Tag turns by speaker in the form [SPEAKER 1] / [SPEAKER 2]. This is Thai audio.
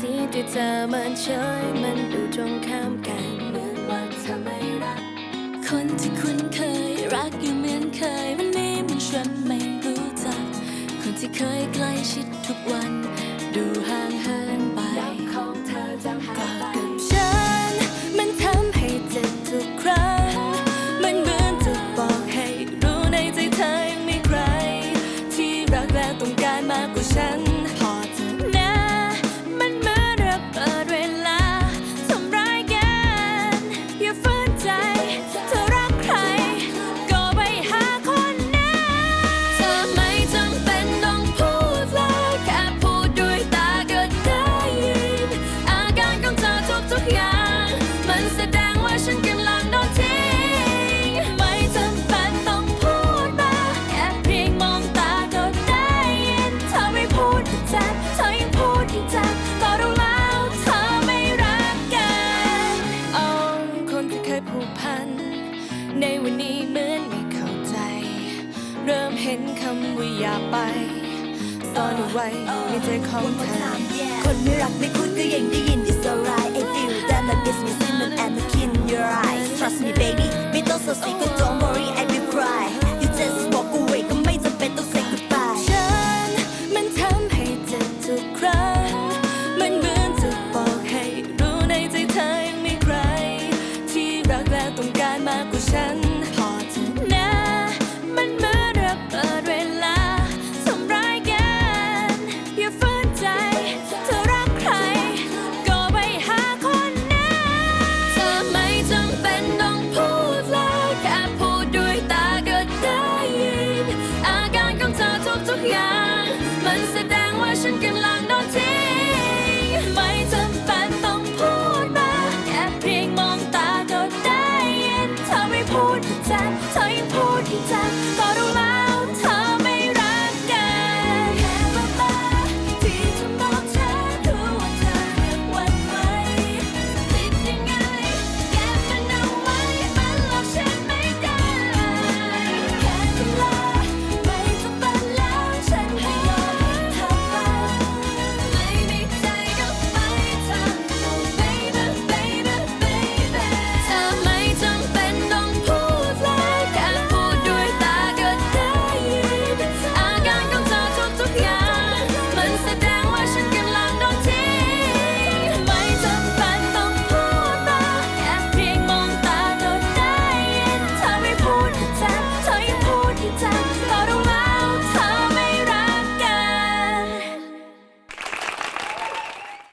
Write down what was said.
[SPEAKER 1] ที่เธอมันเฉยมันดูตรงข้ามกันเหมือนว่าเธอไม่รัก คนที่คุ้นเคยรักอยู่เหมือนเคยวันนี้มันฉันไม่รู้จัก คนที่เคยใกล้ชิดทุกวัน ดูห่างเหินไปรักของเธอจำหายไปกับฉัน มันทำให้เจ็บทุกครั้ง มันเหมือนจะบอกให้รู้ในใจเธอยังมีใคร ที่รักและต้องการมากกว่าฉัน เห็นคำว่าอย่าไปซ่อนเอาไว้ในใจของเธอ
[SPEAKER 2] คนไม่รักไม่พูดก็ยังได้ยิน It's alright
[SPEAKER 1] ทุกอย่าง มันแสดงว่าฉันกำลังโดนทิ้งไม่จำเป็นต้องพูดมาแค่เพียงมองตาก็ได้ยินเธอไม่พูดให้เจ็บเธอยังพูดให้เจ็บ